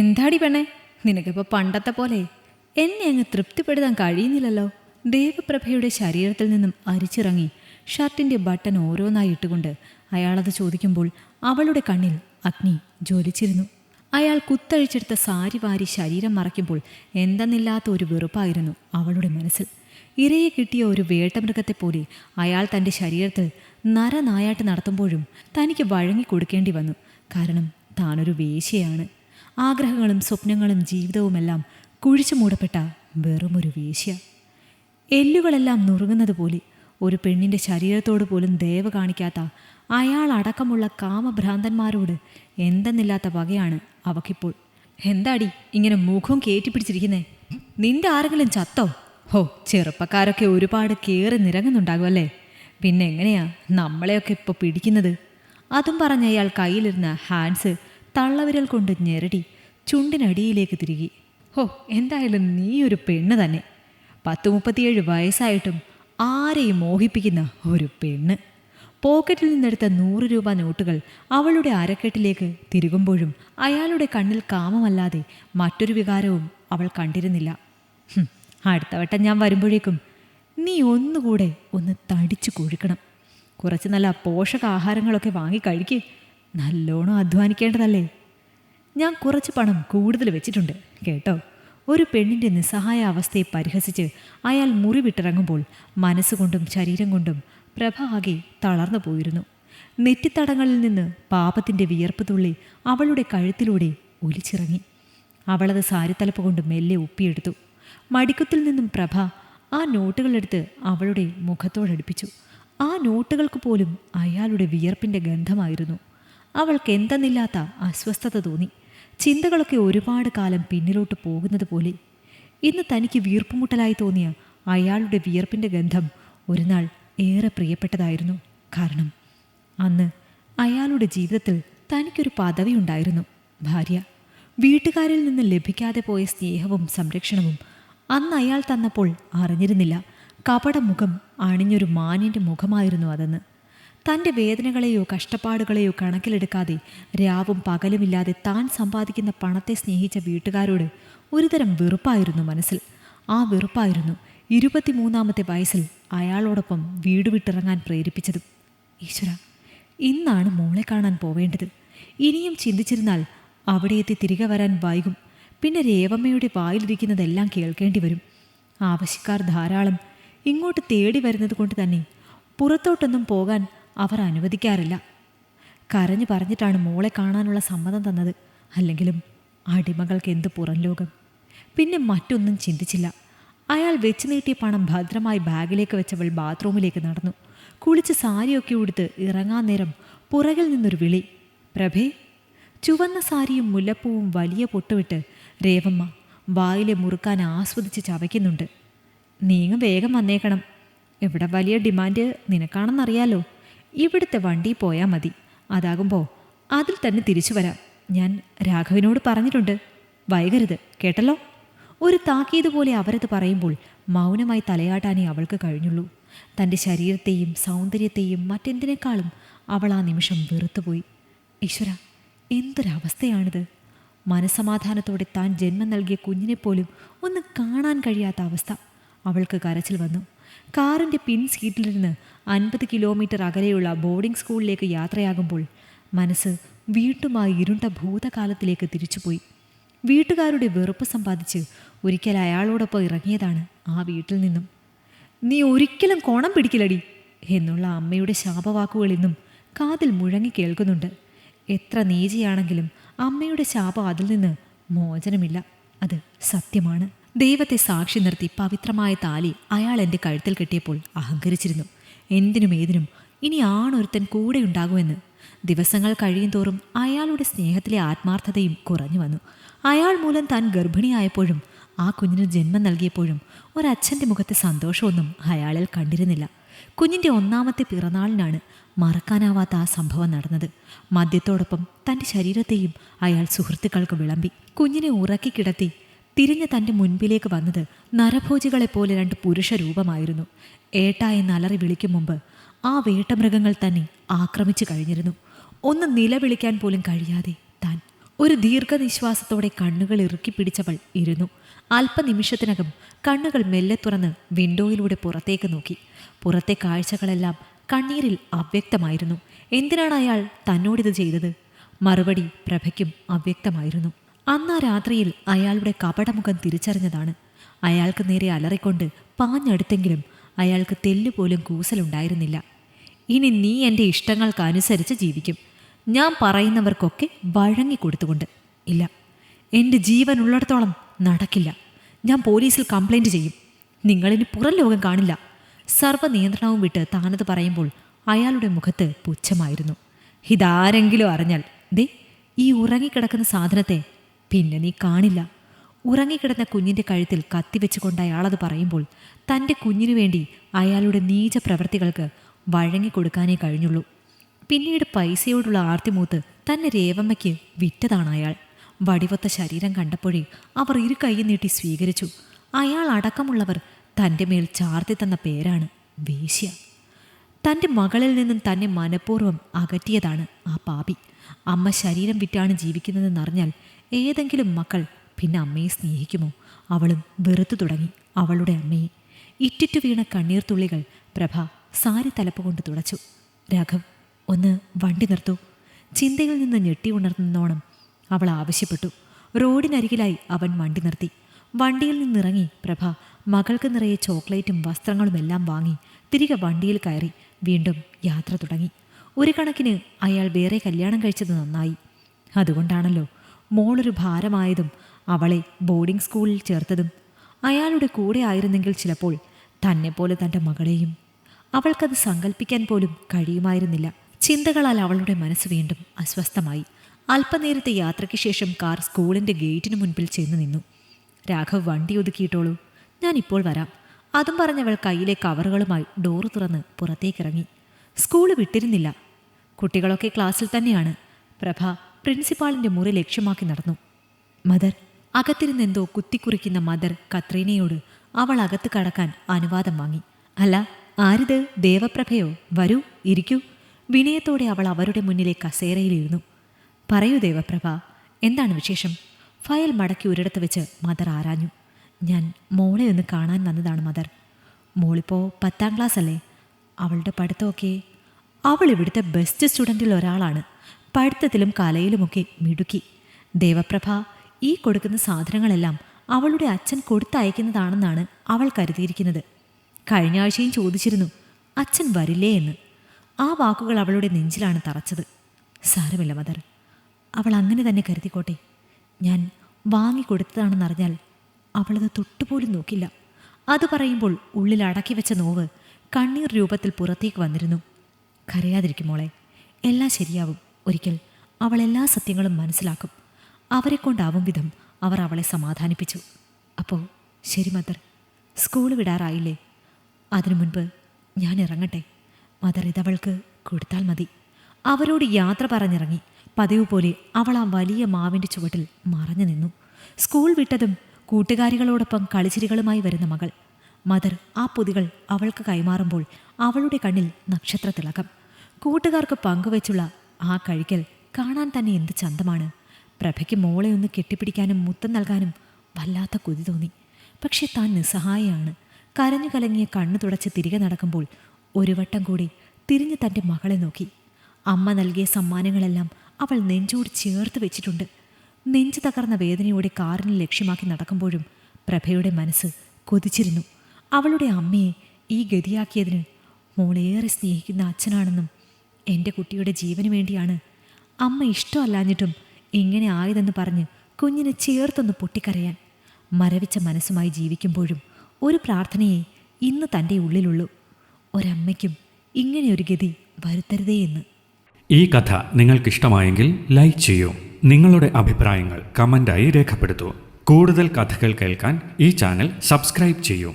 എന്താടി പെണ്ണെ? നിനക്കിപ്പോൾ പണ്ടത്തെ പോലെ എന്നെ അങ്ങ് തൃപ്തിപ്പെടുത്താൻ കഴിയുന്നില്ലല്ലോ. ദേവപ്രഭയുടെ ശരീരത്തിൽ നിന്നും അരിച്ചിറങ്ങി ഷർട്ടിന്റെ ബട്ടൺ ഓരോന്നായി ഇട്ടുകൊണ്ട് അയാളത് ചോദിക്കുമ്പോൾ അവളുടെ കണ്ണിൽ അഗ്നി ജ്വലിച്ചിരുന്നു. അയാൾ കുത്തഴിച്ചെടുത്ത സാരി വാരി ശരീരം മറയ്ക്കുമ്പോൾ എന്തെന്നില്ലാത്ത ഒരു വെറുപ്പായിരുന്നു അവളുടെ മനസ്സിൽ. ഇരയെ കിട്ടിയ ഒരു വേട്ടമൃഗത്തെ പോലെ അയാൾ തന്റെ ശരീരത്തിൽ നരനായാട്ട് നടത്തുമ്പോഴും തനിക്ക് വഴങ്ങി കൊടുക്കേണ്ടി വന്നു. കാരണം താനൊരു വേശ്യയാണ്. ആഗ്രഹങ്ങളും സ്വപ്നങ്ങളും ജീവിതവുമെല്ലാം കുഴിച്ചു മൂടപ്പെട്ട വെറുമൊരു വേശ്യ. എല്ലുകളെല്ലാം നുറുങ്ങുന്നത് പോലെ ഒരു പെണ്ണിന്റെ ശരീരത്തോട് പോലും ദയവ് കാണിക്കാത്ത അയാൾ അടക്കമുള്ള കാമഭ്രാന്തന്മാരോട് എന്തെന്നില്ലാത്ത വകയാണ് അവക്കിപ്പോൾ. എന്താടി ഇങ്ങനെ മുഖം കയറ്റിപ്പിടിച്ചിരിക്കുന്നേ നിന്റെ ആരെങ്കിലും ചത്തോ? ഹോ ചെറുപ്പക്കാരൊക്കെ ഒരുപാട് കയറി നിരങ്ങുന്നുണ്ടാകുമല്ലേ? പിന്നെ എങ്ങനെയാ നമ്മളെയൊക്കെ ഇപ്പോൾ പിടിക്കുന്നത്? അതും പറഞ്ഞ് അയാൾ കയ്യിലിരുന്ന ഹാൻഡ്സ് തള്ളവിരൽ കൊണ്ട് ഞെരടി ചുണ്ടിനടിയിലേക്ക് തിരികി. ഹോ എന്തായാലും നീ ഒരു പെണ്ണ് തന്നെ. പത്ത് മുപ്പത്തിയേഴ് വയസ്സായിട്ടും ആരെയും മോഹിപ്പിക്കുന്ന ഒരു പെണ്ണ്. പോക്കറ്റിൽ നിന്നെടുത്ത നൂറ് രൂപ നോട്ടുകൾ അവളുടെ അരക്കെട്ടിലേക്ക് തിരുകുമ്പോഴും അയാളുടെ കണ്ണിൽ കാമമല്ലാതെ മറ്റൊരു വികാരവും അവൾ കണ്ടിരുന്നില്ല. അടുത്ത വട്ടം ഞാൻ വരുമ്പോഴേക്കും നീ ഒന്നുകൂടെ ഒന്ന് തടിച്ചു കൊഴുക്കണം. കുറച്ച് നല്ല പോഷകാഹാരങ്ങളൊക്കെ വാങ്ങി കഴിക്ക്. നല്ലോണം അധ്വാനിക്കേണ്ടതല്ലേ? ഞാൻ കുറച്ച് പണം കൂടുതൽ വെച്ചിട്ടുണ്ട് കേട്ടോ. ഒരു പെണ്ണിന്റെ നിസ്സഹായ അവസ്ഥയെ പരിഹസിച്ച് അയാൾ മുറി വിട്ടിറങ്ങുമ്പോൾ മനസ്സുകൊണ്ടും ശരീരം കൊണ്ടും പ്രഭ ആകെ തളർന്നു പോയിരുന്നു. നെറ്റിത്തടങ്ങളിൽ നിന്ന് പാപത്തിന്റെ വിയർപ്പ് തുള്ളി അവളുടെ കഴുത്തിലൂടെ ഒലിച്ചിറങ്ങി. അവളത് സാരിത്തലപ്പ് കൊണ്ട് മെല്ലെ ഒപ്പിയെടുത്തു മടിക്കുത്തിൽ നിന്നും പ്രഭ ആ നോട്ടുകളെടുത്ത് അവളുടെ മുഖത്തോടടുപ്പിച്ചു. ആ നോട്ടുകൾക്ക് പോലും അയാളുടെ വിയർപ്പിന്റെ ഗന്ധമായിരുന്നു. അവൾക്ക് എന്തെന്നില്ലാത്ത അസ്വസ്ഥത തോന്നി. ചിന്തകളൊക്കെ ഒരുപാട് കാലം പിന്നിലോട്ട് പോകുന്നത് പോലെ. ഇന്ന് തനിക്ക് വീർപ്പുമുട്ടലായി തോന്നിയ അയാളുടെ വിയർപ്പിന്റെ ഗന്ധം ഒരു നാൾ ഏറെ പ്രിയപ്പെട്ടതായിരുന്നു. കാരണം അന്ന് അയാളുടെ ജീവിതത്തിൽ തനിക്കൊരു പദവി ഉണ്ടായിരുന്നു. ഭാര്യ വീട്ടുകാരിൽ നിന്ന് ലഭിക്കാതെ പോയ സ്നേഹവും സംരക്ഷണവും അന്ന് അയാൾ തന്നപ്പോൾ അറിഞ്ഞിരുന്നില്ല. കപടമുഖം അണിഞ്ഞൊരു മാനിന്റെ മുഖമായിരുന്നു അതെന്ന്. തന്റെ വേദനകളെയോ കഷ്ടപ്പാടുകളെയോ കണക്കിലെടുക്കാതെ രാവും പകലുമില്ലാതെ താൻ സമ്പാദിക്കുന്ന പണത്തെ സ്നേഹിച്ച വീട്ടുകാരോട് ഒരുതരം വെറുപ്പായിരുന്നു മനസ്സിൽ. ആ വെറുപ്പായിരുന്നു ഇരുപത്തിമൂന്നാമത്തെ വയസ്സിൽ അയാളോടൊപ്പം വീട് വിട്ടിറങ്ങാൻ പ്രേരിപ്പിച്ചതും. ഈശ്വര ഇന്നാണ് മോളെ കാണാൻ പോവേണ്ടത്. ഇനിയും ചിന്തിച്ചിരുന്നാൽ അവിടെ എത്തി തിരികെ വരാൻ വൈകും. പിന്നെ രേവമ്മയുടെ വായിലിരിക്കുന്നതെല്ലാം കേൾക്കേണ്ടി വരും. ആവശ്യക്കാർ ധാരാളം. ഇങ്ങോട്ട് തേടി വരുന്നത് കൊണ്ട് തന്നെ പുറത്തോട്ടൊന്നും പോകാൻ അവർ അനുവദിക്കാറില്ല. കരഞ്ഞു പറഞ്ഞിട്ടാണ് മോളെ കാണാനുള്ള സമ്മതം തന്നത്. അല്ലെങ്കിലും അടിമകൾക്ക് എന്ത് പുറം ലോകം? പിന്നെ മറ്റൊന്നും ചിന്തിച്ചില്ല. അയാൾ വെച്ച് നീട്ടിയ പണം ഭദ്രമായി ബാഗിലേക്ക് വെച്ചവൾ ബാത്റൂമിലേക്ക് നടന്നു. കുളിച്ച് സാരിയൊക്കെ ഉടുത്ത് ഇറങ്ങാൻ നേരം പുറകിൽ നിന്നൊരു വിളി. പ്രഭേ ചുവന്ന സാരിയും മുല്ലപ്പൂവും വലിയ പൊട്ടുവിട്ട് രേവമ്മ വായിലെ മുറുക്കാൻ ആസ്വദിച്ച് ചവയ്ക്കുന്നുണ്ട്. നീങ്ങ വേഗം വന്നേക്കണം. ഇവിടെ വലിയ ഡിമാൻഡ്? നിനക്കാണെന്നറിയാലോ. ഇവിടുത്തെ വണ്ടി പോയാൽ മതി. അതാകുമ്പോൾ അതിൽ തന്നെ തിരിച്ചു വരാം. ഞാൻ രാഘവിനോട് പറഞ്ഞിട്ടുണ്ട്. വൈകരുത് കേട്ടല്ലോ? ഒരു താക്കീത് പോലെ അവരത് പറയുമ്പോൾ മൗനമായി തലയാട്ടാനേ അവൾക്ക് കഴിഞ്ഞുള്ളൂ. തന്റെ ശരീരത്തെയും സൗന്ദര്യത്തെയും മറ്റെന്തിനേക്കാളും അവൾ ആ നിമിഷം വെറുത്തുപോയി. ഈശ്വര എന്തൊരവസ്ഥയാണിത്? മനസമാധാനത്തോടെ താൻ ജന്മം നൽകിയ കുഞ്ഞിനെപ്പോലും ഒന്ന് കാണാൻ കഴിയാത്ത അവസ്ഥ അവൾക്ക് കരച്ചിൽ വന്നു. കാറിന്റെ പിൻ സീറ്റിലിരുന്ന് അൻപത് കിലോമീറ്റർ അകലെയുള്ള ബോർഡിംഗ് സ്കൂളിലേക്ക് യാത്രയാകുമ്പോൾ മനസ്സ് വീട്ടുമായി ഇരുണ്ട ഭൂതകാലത്തിലേക്ക് തിരിച്ചുപോയി. വീട്ടുകാരുടെ വെറുപ്പ് സമ്പാദിച്ച് ഒരിക്കൽ അയാളോടൊപ്പം ഇറങ്ങിയതാണ് ആ വീട്ടിൽ നിന്നും. നീ ഒരിക്കലും കോണം പിടിക്കില്ലടി എന്നുള്ള അമ്മയുടെ ശാപവാക്കുകൾ ഇന്നും കാതിൽ മുഴങ്ങി കേൾക്കുന്നുണ്ട്. എത്ര നീചയാണെങ്കിലും അമ്മയുടെ ശാപം അതിൽ നിന്ന് മോചനമില്ല. അത് സത്യമാണ്. ദൈവത്തെ സാക്ഷി നിർത്തി പവിത്രമായ താലി അയാൾ എന്റെ കഴുത്തിൽ കെട്ടിയപ്പോൾ അഹങ്കരിച്ചിരുന്നു. എന്തിനും ഏതിനും ഇനി ആണൊരുത്തൻ കൂടെ ഉണ്ടാകുമെന്ന്. ദിവസങ്ങൾ കഴിയും തോറും അയാളുടെ സ്നേഹത്തിലെ ആത്മാർത്ഥതയും കുറഞ്ഞു വന്നു. അയാൾ മൂലം താൻ ഗർഭിണിയായപ്പോഴും ആ കുഞ്ഞിന് ജന്മം നൽകിയപ്പോഴും ഒരച്ഛന്റെ മുഖത്തെ സന്തോഷമൊന്നും അയാളിൽ കണ്ടിരുന്നില്ല. കുഞ്ഞിന്റെ ഒന്നാമത്തെ പിറന്നാളിനാണ് മറക്കാനാവാത്ത ആ സംഭവം നടന്നത്. മദ്യത്തോടൊപ്പം തന്റെ ശരീരത്തെയും അയാൾ സുഹൃത്തുക്കൾക്ക് വിളമ്പി കുഞ്ഞിനെ ഉറക്കി കിടത്തി തിരിഞ്ഞ് തന്റെ മുൻപിലേക്ക് വന്നത് നരഭോജികളെപ്പോലെ രണ്ട് പുരുഷ രൂപമായിരുന്നു. ഏട്ട എന്ന് അലറി വിളിക്കും മുമ്പ് ആ വേട്ടമൃഗങ്ങൾ തന്നെ ആക്രമിച്ചു കഴിഞ്ഞിരുന്നു. ഒന്ന് നിലവിളിക്കാൻ പോലും കഴിയാതെ താൻ ഒരു ദീർഘനിശ്വാസത്തോടെ കണ്ണുകൾ ഇറുക്കി പിടിച്ചവൾ ഇരുന്നു. അല്പനിമിഷത്തിനകം കണ്ണുകൾ മെല്ലെ തുറന്ന് വിൻഡോയിലൂടെ പുറത്തേക്ക് നോക്കി. പുറത്തെ കാഴ്ചകളെല്ലാം കണ്ണീരിൽ അവ്യക്തമായിരുന്നു. എന്തിനാണ് അയാൾ തന്നോടിത് ചെയ്തത്? മറുപടി പ്രഭയ്ക്കും അവ്യക്തമായിരുന്നു. അന്നാ രാത്രിയിൽ അയാളുടെ കപടമുഖം തിരിച്ചറിഞ്ഞതാണ്. അയാൾക്ക് നേരെ അലറിക്കൊണ്ട് പാഞ്ഞടുത്തെങ്കിലും അയാൾക്ക് തെല്ലുപോലും കൂസലുണ്ടായിരുന്നില്ല. ഇനി നീ എന്റെ ഇഷ്ടങ്ങൾക്കനുസരിച്ച് ജീവിക്കും. ഞാൻ പറയുന്നവർക്കൊക്കെ വഴങ്ങിക്കൊടുത്തുകൊണ്ട് ഇല്ല. എന്റെ ജീവൻ ഉള്ളിടത്തോളം നടക്കില്ല. ഞാൻ പോലീസിൽ കംപ്ലൈന്റ് ചെയ്യും. നിങ്ങളിനി പുറം ലോകം കാണില്ല. സർവനിയന്ത്രണവും വിട്ട് താനത് പറയുമ്പോൾ അയാളുടെ മുഖത്ത് പുച്ഛമായിരുന്നു. ഇതാരെങ്കിലും അറിഞ്ഞാൽ ദേ ഈ ഉറങ്ങിക്കിടക്കുന്ന സാധനത്തെ പിന്നെ നീ കാണില്ല. ഉറങ്ങിക്കിടന്ന കുഞ്ഞിന്റെ കഴുത്തിൽ കത്തിവെച്ചുകൊണ്ട് അയാളത് പറയുമ്പോൾ തന്റെ കുഞ്ഞിനു വേണ്ടി അയാളുടെ നീച പ്രവൃത്തികൾക്ക് വഴങ്ങിക്കൊടുക്കാനേ കഴിഞ്ഞുള്ളൂ. പിന്നീട് പൈസയോടുള്ള ആർത്തിമൂത്ത് തന്നെ രേവമ്മയ്ക്ക് വിറ്റതാണ് അയാൾ. വടിവത്ത ശരീരം കണ്ടപ്പോഴേ അവർ ഇരു കൈ നീട്ടി സ്വീകരിച്ചു. അയാൾ അടക്കമുള്ളവർ തന്റെ മേൽ ചാർത്തി തന്ന പേരാണ് വേശ്യ. തന്റെ മകളിൽ നിന്നും തന്നെ മനഃപൂർവം അകറ്റിയതാണ് ആ പാപി. അമ്മ ശരീരം വിറ്റാണ് ജീവിക്കുന്നതെന്നറിഞ്ഞാൽ ഏതെങ്കിലും മക്കൾ പിന്നെ അമ്മയെ സ്നേഹിക്കുമോ? അവളും വെറുത്തു തുടങ്ങി അവളുടെ അമ്മയെ. ഇറ്റിറ്റു വീണ കണ്ണീർ തുള്ളികൾ പ്രഭ സാരി തലപ്പ് കൊണ്ട് തുടച്ചു. രാഘവ് ഒന്ന് വണ്ടി നിർത്തു. ചിന്തയിൽ നിന്ന് ഞെട്ടി ഉണർന്നോണം അവൾ ആവശ്യപ്പെട്ടു. റോഡിനരികിലായി അവൻ വണ്ടി നിർത്തി. വണ്ടിയിൽ നിന്നിറങ്ങി പ്രഭ മകൾക്ക് നിറയെ ചോക്ലേറ്റും വസ്ത്രങ്ങളുമെല്ലാം വാങ്ങി തിരികെ വണ്ടിയിൽ കയറി വീണ്ടും യാത്ര തുടങ്ങി. ഒരു കണക്കിന് അയാൾ വേറെ കല്യാണം കഴിച്ചത് നന്നായി. അതുകൊണ്ടാണല്ലോ മോളൊരു ഭാരമായതും അവളെ ബോർഡിംഗ് സ്കൂളിൽ ചേർത്തതും അയാളുടെ കൂടെ ആയിരുന്നെങ്കിൽ ചിലപ്പോൾ തന്നെപ്പോലെ തന്റെ മകളെയും അവൾക്കത് സങ്കല്പിക്കാൻ പോലും കഴിയുമായിരുന്നില്ല. ചിന്തകളാൽ അവളുടെ മനസ്സ് വീണ്ടും അസ്വസ്ഥമായി. അല്പനേരത്തെ യാത്രയ്ക്ക് ശേഷം കാർ സ്കൂളിന്റെ ഗേറ്റിന് മുൻപിൽ ചെന്ന് നിന്നു. രാഘവ് വണ്ടി ഒതുക്കിയിട്ടോളൂ ഞാൻ ഇപ്പോൾ വരാം. അതും പറഞ്ഞവൾ കയ്യിലെ കവറുകളുമായി ഡോറ് തുറന്ന് പുറത്തേക്കിറങ്ങി. സ്കൂൾ വിട്ടിരുന്നില്ല. കുട്ടികളൊക്കെ ക്ലാസ്സിൽ തന്നെയാണ്. പ്രഭ പ്രിൻസിപ്പാളിന്റെ മുറി ലക്ഷ്യമാക്കി നടന്നു. മദർ അകത്തിരുന്നെന്തോ കുത്തിക്കുറിക്കുന്ന മദർ കത്രീനയോട് അവൾ അകത്ത് കടക്കാൻ അനുവാദം വാങ്ങി. അല്ല ആരിത്? ദേവപ്രഭയോ? വരൂ ഇരിക്കൂ. വിനയത്തോടെ അവൾ അവരുടെ മുന്നിലെ കസേരയിലിരുന്നു പറയൂ ദേവപ്രഭ എന്താണ് വിശേഷം? ഫയൽ മടക്കി ഒരിടത്ത് വെച്ച് മദർ ആരാഞ്ഞു. ഞാൻ മോളെ ഒന്ന് കാണാൻ വന്നതാണ് മദർ. മോളിപ്പോ പത്താം ക്ലാസ് അല്ലേ അവളുടെ പഠിത്തമൊക്കെ അവൾ ഇവിടുത്തെ ബെസ്റ്റ് സ്റ്റുഡന്റിൽ ഒരാളാണ് പഠിത്തത്തിലും കലയിലുമൊക്കെ മിടുക്കി. ദേവപ്രഭ ഈ കൊടുക്കുന്ന സാധനങ്ങളെല്ലാം അവളുടെ അച്ഛൻ കൊടുത്തയക്കുന്നതാണെന്നാണ് അവൾ കരുതിയിരിക്കുന്നത്. കഴിഞ്ഞ ആഴ്ചയും ചോദിച്ചിരുന്നു അച്ഛൻ വരില്ലേ? എന്ന്. ആ വാക്കുകൾ അവളുടെ നെഞ്ചിലാണ് തറച്ചത്. സാരമില്ല മദർ. അവൾ അങ്ങനെ തന്നെ കരുതിക്കോട്ടെ. ഞാൻ വാങ്ങിക്കൊടുത്തതാണെന്നറിഞ്ഞാൽ അവളത് തൊട്ടുപോലും നോക്കില്ല. അത് പറയുമ്പോൾ ഉള്ളിൽ അടക്കി വെച്ച നോവ് കണ്ണീർ രൂപത്തിൽ പുറത്തേക്ക് വന്നിരുന്നു. കരയാതിരിക്കും മോളെ. എല്ലാം ശരിയാവും. ഒരിക്കൽ അവൾ എല്ലാ സത്യങ്ങളും മനസ്സിലാക്കും. അവരെ കൊണ്ടാവും വിധം അവർ അവളെ സമാധാനിപ്പിച്ചു. അപ്പോൾ ശരി മദർ. സ്കൂൾ വിടാറായില്ലേ? അതിനു മുൻപ് ഞാൻ ഇറങ്ങട്ടെ. മദർ ഇതവൾക്ക് കൊടുത്താൽ മതി. അവരോട് യാത്ര പറഞ്ഞിറങ്ങി പതിവ് പോലെ അവൾ ആ വലിയ മാവിന്റെ ചുവട്ടിൽ മറഞ്ഞു നിന്നു. സ്കൂൾ വിട്ടതും കൂട്ടുകാരികളോടൊപ്പം കളിച്ചിരികളുമായി വരുന്ന മകൾ. മദർ ആ പൊതികൾ അവൾക്ക് കൈമാറുമ്പോൾ അവളുടെ കണ്ണിൽ നക്ഷത്ര തിളക്കം കൂട്ടുകാർക്ക് പങ്കുവെച്ചുള്ള ആ കഴിക്കൽ കാണാൻ തന്നെ എന്ത് ചന്തമാണ്. പ്രഭയ്ക്ക് മോളെ ഒന്ന് കെട്ടിപ്പിടിക്കാനും മുത്തം നൽകാനും വല്ലാത്ത കൊതി തോന്നി. പക്ഷെ താൻ നിസ്സഹായയാണ്. കരഞ്ഞു കലങ്ങിയ കണ്ണു തുടച്ച് തിരികെ നടക്കുമ്പോൾ ഒരു വട്ടം കൂടി തിരിഞ്ഞ് തന്റെ മകളെ നോക്കി. അമ്മ നൽകിയ സമ്മാനങ്ങളെല്ലാം അവൾ നെഞ്ചോട് ചേർത്ത് വെച്ചിട്ടുണ്ട്. നെഞ്ച് തകർന്ന വേദനയോടെ കാറിനെ ലക്ഷ്യമാക്കി നടക്കുമ്പോഴും പ്രഭയുടെ മനസ്സ് കൊതിച്ചിരുന്നു. അവളുടെ അമ്മയെ ഈ ഗതിയാക്കിയതിന് മോളേറെ സ്നേഹിക്കുന്ന അച്ഛനാണെന്നും എന്റെ കുട്ടിയുടെ ജീവന് വേണ്ടിയാണ്. അമ്മ ഇഷ്ടമല്ലാഞ്ഞിട്ടും ഇങ്ങനെ ആയതെന്ന് പറഞ്ഞ് കുഞ്ഞിനെ ചേർത്തൊന്ന് പൊട്ടിക്കരയാൻ. മരവിച്ച മനസ്സുമായി ജീവിക്കുമ്പോഴും ഒരു പ്രാർത്ഥനയെ ഇന്ന് തന്റെ ഉള്ളിലുള്ളൂ. ഒരമ്മയ്ക്കും ഇങ്ങനെയൊരു ഗതി വരുത്തരുതേ എന്ന്. ഈ കഥ നിങ്ങൾക്കിഷ്ടമായെങ്കിൽ ലൈക്ക് ചെയ്യൂ. നിങ്ങളുടെ അഭിപ്രായങ്ങൾ കമന്റായി രേഖപ്പെടുത്തൂ. കൂടുതൽ കഥകൾ കേൾക്കാൻ ഈ ചാനൽ സബ്സ്ക്രൈബ് ചെയ്യൂ.